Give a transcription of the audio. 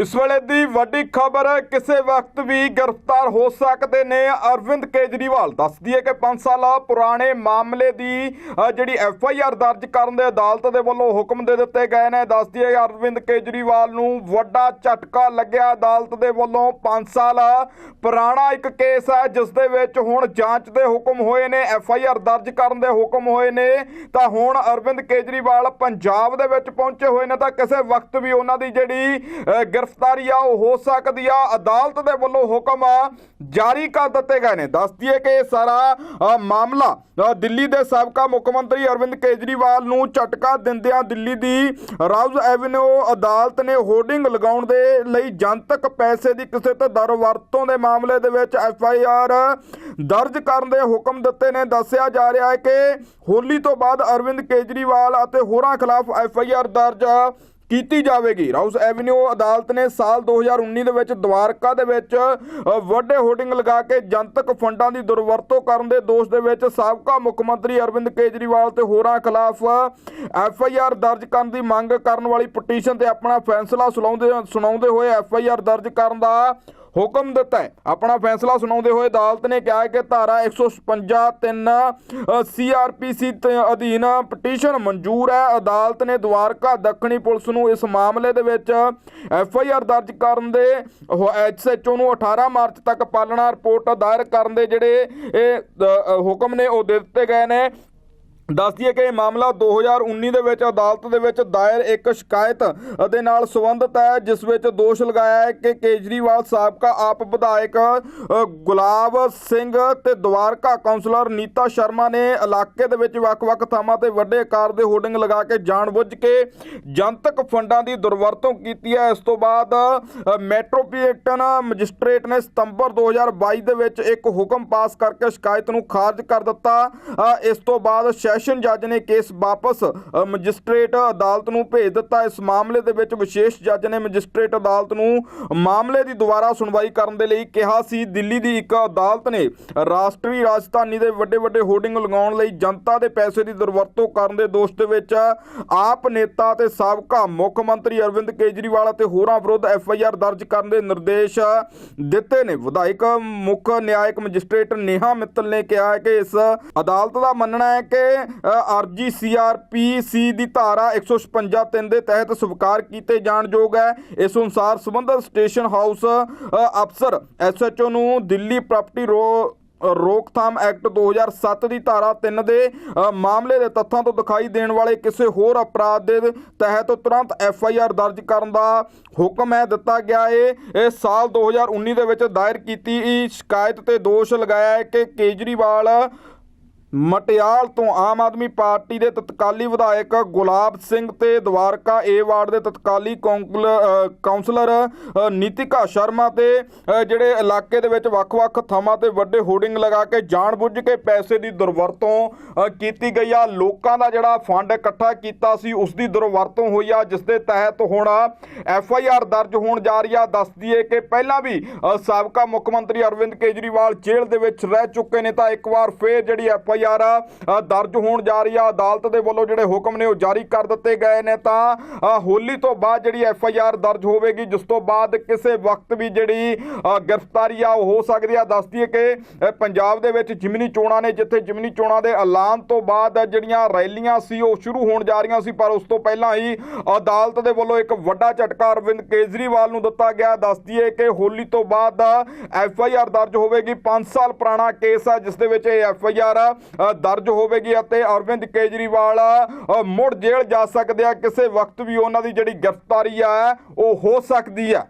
ਇਸ ਵੇਲੇ ਦੀ ਵੱਡੀ ਖਬਰ ਕਿਸੇ ਵਕਤ ਵੀ ਗ੍ਰਿਫਤਾਰ ਹੋ ਸਕਦੇ ਨੇ। ਅਰਵਿੰਦ ਕੇਜਰੀਵਾਲ ਦੱਸਦੀ ਹੈ ਕਿ 5 ਸਾਲ ਪੁਰਾਣੇ ਮਾਮਲੇ ਦੀ ਜਿਹੜੀ ਐਫ ਆਈ ਆਰ ਦਰਜ ਕਰਨ ਦੇ ਅਦਾਲਤ ਦੇ ਵੱਲੋਂ ਹੁਕਮ ਦੇ ਦਿੱਤੇ ਗਏ ਨੇ। ਦੱਸਦੀ ਹੈ ਅਰਵਿੰਦ ਕੇਜਰੀਵਾਲ ਨੂੰ ਵੱਡਾ ਝਟਕਾ ਲੱਗਿਆ। ਅਦਾਲਤ ਦੇ ਵੱਲੋਂ 5 ਸਾਲ ਪੁਰਾਣਾ ਇੱਕ ਕੇਸ ਹੈ ਜਿਸ ਦੇ ਵਿੱਚ ਹੁਣ ਜਾਂਚ ਦੇ ਹੁਕਮ ਹੋਏ ਨੇ ਐਫ ਆਈ ਆਰ ਦਰਜ ਕਰਨ ਦੇ ਹੁਕਮ ਹੋਏ ਨੇ। ਤਾਂ ਹੁਣ ਅਰਵਿੰਦ ਕੇਜਰੀਵਾਲ ਪੰਜਾਬ ਦੇ ਵਿੱਚ ਪਹੁੰਚੇ ਹੋਏ ਨੇ। ਤਾਂ ਕਿਸੇ ਵਕਤ ਵੀ ਉਹਨਾਂ ਦੀ ਜਿਹੜੀ ਅ, ਗ੍ਰਿਫਤਾਰੀ ਆ ਉਹ ਹੋ ਸਕਦੀ ਆ ਅਦਾਲਤ ਦੇ ਵੱਲੋਂ ਹੁਕਮ ਜਾਰੀ ਕਰ ਦਿੱਤੇ ਗਏ ਨੇ। ਦੱਸਦੀ ਹੈ ਕਿ ਇਹ ਸਾਰਾ ਮਾਮਲਾ ਦਿੱਲੀ ਦੇ ਸਾਬਕਾ ਮੁੱਖ ਮੰਤਰੀ ਅਰਵਿੰਦ ਕੇਜਰੀਵਾਲ ਨੂੰ ਝਟਕਾ ਦਿੰਦਿਆਂ ਦਿੱਲੀ ਦੀ ਰਾਉਜ਼ ਐਵਨਿਊ ਅਦਾਲਤ ਨੇ ਹੋਰਡਿੰਗ ਲਗਾਉਣ ਦੇ ਲਈ ਜਨਤਕ ਪੈਸੇ ਦੀ ਕਿਸੇ ਤੇ ਦਰ ਵਰਤੋਂ ਦੇ ਮਾਮਲੇ ਦੇ ਵਿੱਚ ਐਫ ਆਈ ਆਰ ਦਰਜ ਕਰਨ ਦੇ ਹੁਕਮ ਦਿੱਤੇ ਨੇ। ਦੱਸਿਆ ਜਾ ਰਿਹਾ ਹੈ ਕਿ ਹੋਲੀ ਤੋਂ ਬਾਅਦ ਅਰਵਿੰਦ ਕੇਜਰੀਵਾਲ ਅਤੇ ਹੋਰਾਂ ਖਿਲਾਫ ਐਫ ਆਈ ਆਰ ਦਰਜ ਕੀਤੀ ਜਾਵੇਗੀ। ਰਾਊਸ ਐਵਨਿਊ ਅਦਾਲਤ ਨੇ ਸਾਲ 2019 ਦੇ ਵਿੱਚ ਦਵਾਰਕਾ ਦੇ ਵਿੱਚ ਵੱਡੇ ਹੋਰਡਿੰਗ ਲਗਾ ਕੇ ਜਨਤਕ ਫੰਡਾਂ ਦੀ ਦੁਰਵਰਤੋਂ ਕਰਨ ਦੇ ਦੋਸ਼ ਦੇ ਵਿੱਚ ਸਾਬਕਾ ਮੁੱਖ ਮੰਤਰੀ ਅਰਵਿੰਦ ਕੇਜਰੀਵਾਲ ਤੇ ਹੋਰਾਂ ਖਿਲਾਫ ਐਫ ਆਈ ਆਰ ਦਰਜ ਕਰਨ ਦੀ ਮੰਗ ਕਰਨ ਵਾਲੀ ਪਟੀਸ਼ਨ ਤੇ ਆਪਣਾ ਫੈਸਲਾ ਸੁਣਾਉਂਦੇ ਸੁਣਾਉਂਦੇ ਹੋਏ ਐਫ ਆਈ ਆਰ ਦਰਜ ਕਰਨ ਦਾ ਹੁਕਮ ਦਿੱਤਾ ਹੈ। ਆਪਣਾ ਫੈਸਲਾ ਸੁਣਾਉਂਦੇ ਹੋਏ ਅਦਾਲਤ ਨੇ ਕਿਹਾ ਕਿ ਧਾਰਾ 156 3 ਸੀਆਰਪੀਸੀ ਅਧੀਨ ਪਟੀਸ਼ਨ ਮਨਜ਼ੂਰ ਹੈ। ਅਦਾਲਤ ਨੇ ਦਵਾਰਕਾ ਦੱਖਣੀ ਪੁਲਿਸ ਨੂੰ ਇਸ ਮਾਮਲੇ ਦੇ ਵਿੱਚ ਐਫ ਆਈ ਆਰ ਦਰਜ ਕਰਨ ਦੇ ਐਚ ਐਚਐਚਓ ਨੂੰ 18 ਮਾਰਚ ਤੱਕ ਪਾਲਣਾ ਰਿਪੋਰਟ ਦਾਇਰ ਕਰਨ ਦੇ ਜਿਹੜੇ ਇਹ ਹੁਕਮ ਨੇ ਉਹ ਦੇ ਦਿੱਤੇ ਗਏ ਨੇ। ਦੱਸ ਦਈਏ ਕਿ ਇਹ ਮਾਮਲਾ 2019 ਦੇ ਵਿੱਚ ਅਦਾਲਤ ਦੇ ਵਿੱਚ ਦਾਇਰ ਇੱਕ ਸ਼ਿਕਾਇਤ ਦੇ ਨਾਲ ਸੰਬੰਧਿਤ ਹੈ ਜਿਸ ਵਿੱਚ ਦੋਸ਼ ਲਗਾਇਆ ਹੈ ਕਿ ਕੇਜਰੀਵਾਲ ਸਾਬਕਾ ਆਪ ਵਿਧਾਇਕ ਗੁਲਾਬ ਸਿੰਘ ਤੇ ਦਵਾਰਕਾ ਕਾਉਂਸਲਰ ਨੀਤਾ ਸ਼ਰਮਾ ਨੇ ਇਲਾਕੇ ਦੇ ਵਿੱਚ ਵੱਖ-ਵੱਖ ਥਾਵਾਂ ਤੇ ਵੱਡੇ ਆਕਾਰ ਦੇ ਹੋਰਡਿੰਗ ਲਗਾ ਕੇ ਜਾਣਬੁੱਝ ਕੇ ਜਨਤਕ ਫੰਡਾਂ ਦੀ ਦੁਰਵਰਤੋਂ ਕੀਤੀ ਹੈ। ਇਸ ਤੋਂ ਬਾਅਦ ਅ, ਮੈਟਰੋਪੋਲੀਟਨ ਮੈਜਿਸਟ੍ਰੇਟ ਨੇ ਸਤੰਬਰ 2022 ਦੇ ਵਿੱਚ ਇੱਕ ਹੁਕਮ ਪਾਸ ਕਰਕੇ ਸ਼ਿਕਾਇਤ ਨੂੰ ਖਾਰਜ ਕਰ ਦਿੱਤਾ। ਇਸ ਤੋਂ ਬਾਅਦ ਸੈਸ਼ਨ ਜੱਜ ਨੇ ਕੇਸ ਵਾਪਸ ਅ, ਮੈਜਿਸਟ੍ਰੇਟ ਅਦਾਲਤ ਨੂੰ ਭੇਜ ਦਿੱਤਾ। ਇਸ ਮਾਮਲੇ ਦੇ ਵਿੱਚ ਵਿਸ਼ੇਸ਼ ਜੱਜ ਨੇ ਮੈਜਿਸਟ੍ਰੇਟ ਅਦਾਲਤ ਨੂੰ ਮਾਮਲੇ ਦੀ ਦੁਬਾਰਾ ਸੁਣਵਾਈ ਕਰਨ ਦੇ ਲਈ ਕਿਹਾ ਸੀ। ਦਿੱਲੀ ਦੀ ਇੱਕ ਅਦਾਲਤ ਨੇ ਰਾਸ਼ਟਰੀ ਰਾਜਧਾਨੀ ਦੇ ਵੱਡੇ ਵੱਡੇ ਹੋਰਡਿੰਗ ਲਗਾਉਣ ਲਈ ਜਨਤਾ ਦੇ ਪੈਸੇ ਦੀ ਦੁਰਵਰਤੋਂ ਕਰਨ ਦੇ ਦੋਸ਼ ਦੇ ਵਿੱਚ ਆਪ ਨੇਤਾ ਤੇ ਸਾਬਕਾ ਮੁੱਖ ਮੰਤਰੀ ਅਰਵਿੰਦ ਕੇਜਰੀਵਾਲ ਅਤੇ ਹੋਰਾਂ ਵਿਰੁੱਧ ਐਫ ਆਈ ਆਰ ਦਰਜ ਕਰਨ ਦੇ ਨਿਰਦੇਸ਼ ਦਿੱਤੇ ਨੇ। ਵਿਧਾਇਕ ਮੁੱਖ ਨਿਆਇਕ ਮੈਜਿਸਟ੍ਰੇਟ ਨੇਹਾ ਮਿੱਤਲ ਨੇ ਕਿਹਾ ਕਿ ਇਸ ਅਦਾਲਤ ਦਾ ਮੰਨਣਾ ਹੈ ਕਿ ਅਰਜੀ ਸੀਆਰਪੀਸੀ ਦੀ ਧਾਰਾ 156 3 ਦੇ ਤਹਿਤ ਸਵੀਕਾਰ ਕੀਤੇ ਜਾਣਯੋਗ ਹੈ। ਇਸ ਅਨੁਸਾਰ ਸੰਬੰਧਿਤ ਸਟੇਸ਼ਨ ਹਾਊਸ ਅ, ਅਫਸਰ ਐਸਐਚਓ ਨੂੰ ਦਿੱਲੀ ਪ੍ਰਾਪਰਟੀ ਰੋ ਰੋਕਥਾਮ ਐਕਟ 2007 ਦੀ ਧਾਰਾ 3 ਦੇ ਮਾਮਲੇ ਦੇ ਤੱਥਾਂ ਤੋਂ ਦਿਖਾਈ ਦੇਣ ਵਾਲੇ ਕਿਸੇ ਹੋਰ ਅਪਰਾਧ ਦੇ ਤਹਿਤ ਤੁਰੰਤ ਐਫ ਆਈ ਆਰ ਦਰਜ ਕਰਨ ਦਾ ਹੁਕਮ ਹੈ ਦਿੱਤਾ ਗਿਆ ਹੈ ਇਹ ਸਾਲ 2019 ਦੇ ਵਿੱਚ ਦਾਇਰ ਕੀਤੀ ਸ਼ਿਕਾਇਤ ਤੇ ਦੋਸ਼ ਲਗਾਇਆ ਹੈ ਕਿ ਕੇਜਰੀਵਾਲ ਮਟਿਆਲ ਤੋਂ ਆਮ ਆਦਮੀ ਪਾਰਟੀ ਦੇ ਤਤਕਾਲੀ ਵਿਧਾਇਕ ਗੁਲਾਬ ਸਿੰਘ ਤੇ ਦਵਾਰਕਾ ਏ ਵਾਰਡ ਦੇ ਤਤਕਾਲੀ ਕੌਂਕਲ- ਅ, ਕਾਉਂਸਲਰ ਨੀਤਿਕਾ ਸ਼ਰਮਾ ਤੇ ਜਿਹੜੇ ਇਲਾਕੇ ਦੇ ਵਿੱਚ ਵੱਖ-ਵੱਖ ਥਾਵਾਂ ਤੇ ਵੱਡੇ ਹੋਰਡਿੰਗ ਲਗਾ ਕੇ ਜਾਣਬੁੱਝ ਕੇ ਪੈਸੇ ਦੀ ਦੁਰਵਰਤੋਂ ਕੀਤੀ ਗਈ ਆ। ਲੋਕਾਂ ਦਾ ਜਿਹੜਾ ਫੰਡ ਇਕੱਠਾ ਕੀਤਾ ਸੀ ਉਸ ਦੀ ਦੁਰਵਰਤੋਂ ਹੋਈ ਆ ਜਿਸ ਦੇ ਤਹਿਤ ਹੁਣ ਐਫ ਆਈ ਆਰ ਦਰਜ ਹੋਣ ਜਾ ਰਹੀ ਆ। ਦੱਸਦੀ ਏ ਕਿ ਪਹਿਲਾਂ ਵੀ ਸਾਬਕਾ ਮੁੱਖ ਮੰਤਰੀ ਅਰਵਿੰਦ ਕੇਜਰੀਵਾਲ ਜੇਲ੍ਹ ਦੇ ਵਿੱਚ ਰਹਿ ਚੁੱਕੇ ਨੇ ਤਾਂ ਇੱਕ ਵਾਰ ਫੇਰ ਜਿਹੜੀ ਐਫ ਆਈ ਆਰ ਦਰਜ ਹੋਣ ਜਾ ਰਹੀ ਆ। ਅਦਾਲਤ ਦੇ ਵੱਲੋਂ ਜਿਹੜੇ ਹੁਕਮ ਨੇ ਉਹ ਜਾਰੀ ਕਰ ਦਿੱਤੇ ਗਏ ਨੇ ਤਾਂ ਹੋਲੀ ਤੋਂ ਬਾਅਦ ਜਿਹੜੀ ਐਫ ਆਈ ਆਰ ਦਰਜ ਹੋਵੇਗੀ, ਜਿਸ ਤੋਂ ਬਾਅਦ ਕਿਸੇ ਵਕਤ ਵੀ ਜਿਹੜੀ ਗ੍ਰਿਫਤਾਰੀ ਆ, ਉਹ ਹੋ ਸਕਦੀ ਆ। ਦੱਸਦੀ ਹੈ ਕਿ ਪੰਜਾਬ ਦੇ ਵਿੱਚ ਜਿਮਨੀ ਚੋਣਾਂ ਨੇ, ਜਿੱਥੇ ਜਿਮਨੀ ਚੋਣਾਂ ਦੇ ਐਲਾਨ ਤੋਂ ਬਾਅਦ ਜਿਹੜੀਆਂ ਰੈਲੀਆਂ ਸੀ, ਉਹ ਸ਼ੁਰੂ ਹੋਣ ਜਾ ਰਹੀਆਂ ਸੀ, ਪਰ ਉਸ ਤੋਂ ਪਹਿਲਾਂ ਹੀ ਅਦਾਲਤ ਦੇ ਵੱਲੋਂ ਇੱਕ ਵੱਡਾ ਝਟਕਾ ਅਰਵਿੰਦ ਕੇਜਰੀਵਾਲ ਨੂੰ ਦਿੱਤਾ ਗਿਆ। ਦੱਸਦੀ ਹੈ ਕਿ ਹੋਲੀ ਤੋਂ ਬਾਅਦ ਐਫ ਆਈ ਆਰ ਦਰਜ ਹੋਵੇਗੀ। 5 ਸਾਲ ਪੁਰਾਣਾ ਕੇਸ ਆ, ਜਿਸ ਦੇ ਵਿੱਚ ਇਹ ਐਫ ਆਈ ਆਰ ਦਰਜ ਹੋਵੇਗੀ ਅਤੇ ਅਰਵਿੰਦ ਕੇਜਰੀਵਾਲ ਮੁੜ ਜੇਲ੍ਹ ਜਾ ਸਕਦੇ ਆ। ਕਿਸੇ ਵਕਤ ਵੀ ਉਹਨਾਂ ਦੀ ਜਿਹੜੀ ਗ੍ਰਿਫਤਾਰੀ ਆ, ਉਹ ਹੋ ਸਕਦੀ ਆ।